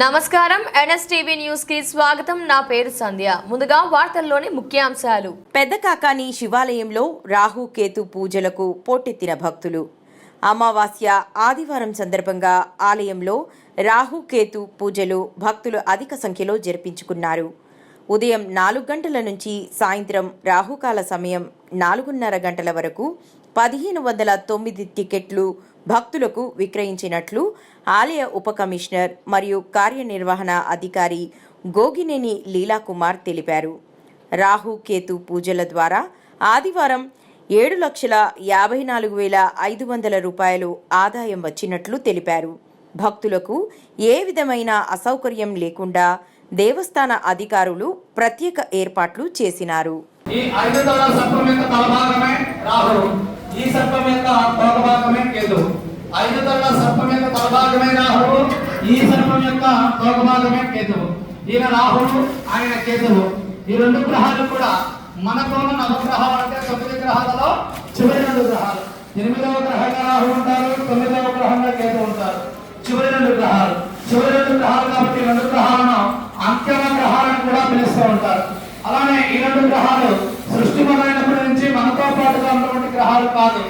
నమస్కారం. ఎన్ఎస్టీవీ న్యూస్కి స్వాగతం. నా పేరు సంధ్య. ముందుగా వార్తల్లోని ముఖ్యాంశాలు. పెద్ద కాకాని శివాలయంలో రాహు కేతు పూజలకు పోటెత్తిన భక్తులు. అమావాస్య ఆదివారం సందర్భంగా ఆలయంలో రాహు కేతు పూజలు భక్తులు అధిక సంఖ్యలో జరిపించుకున్నారు. ఉదయం నాలుగు గంటల నుంచి సాయంత్రం రాహుకాల సమయం నాలుగున్నర గంటల వరకు పదిహేను వందల తొమ్మిది టికెట్లు భక్తులకు విక్రయించినట్లు ఆలయ ఉప కమిషనర్ మరియు కార్యనిర్వహణ అధికారి గోగినేని లీలాకుమార్ తెలిపారు. రాహు కేతు పూజల ద్వారా ఆదివారం ఏడు లక్షల యాభై నాలుగు వేల ఐదు వందల రూపాయలు ఆదాయం వచ్చినట్లు తెలిపారు. భక్తులకు ఏ విధమైన అసౌకర్యం లేకుండా దేవస్థాన అధికారులు ప్రత్యేక ఏర్పాట్లు చేసినారు. ఈ ఐదు తల సర్పం యొక్క తలభాగమే రాహుడు ఈ సర్పం యొక్క తోక భాగమే కేతు ఐదు తల సర్పం యొక్క తలభాగమే రాహుడు ఈ సర్పం యొక్క తోక భాగమే కేతువు. ఈయన రాహుడు ఆయన కేతువు. ఈ రెండు గ్రహాలు కూడా మనకున్న నవగ్రహాలు అంటే తొమ్మిది గ్రహాలలో చివరి రెండు గ్రహాలు. ఎనిమిదవ గ్రహంగా రాహు ఉంటారు తొమ్మిదవ గ్రహంగా కేతు ఉంటారు. చివరి రెండు గ్రహాలు. చివరి రెండు గ్రహాలు కాబట్టి రెండు గ్రహాలను అంత్యమ గ్రహాలను కూడా పిలుస్తూ ఉంటారు. అలానే ఈ రెండు గ్రహాలు సృష్టిపరమైనప్పటి నుంచి మనతో పాటుగా ఉన్నటువంటి గ్రహాలు కాదు.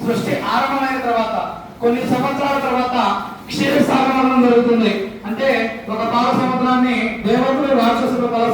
సృష్టి ఆరంభమైన తర్వాత కొన్ని సంవత్సరాల తర్వాత క్షీర సాగమనం జరుగుతుంది. అంటే ఒక పాల సముద్రాన్ని దేవతలు రాక్షసులు కలిసి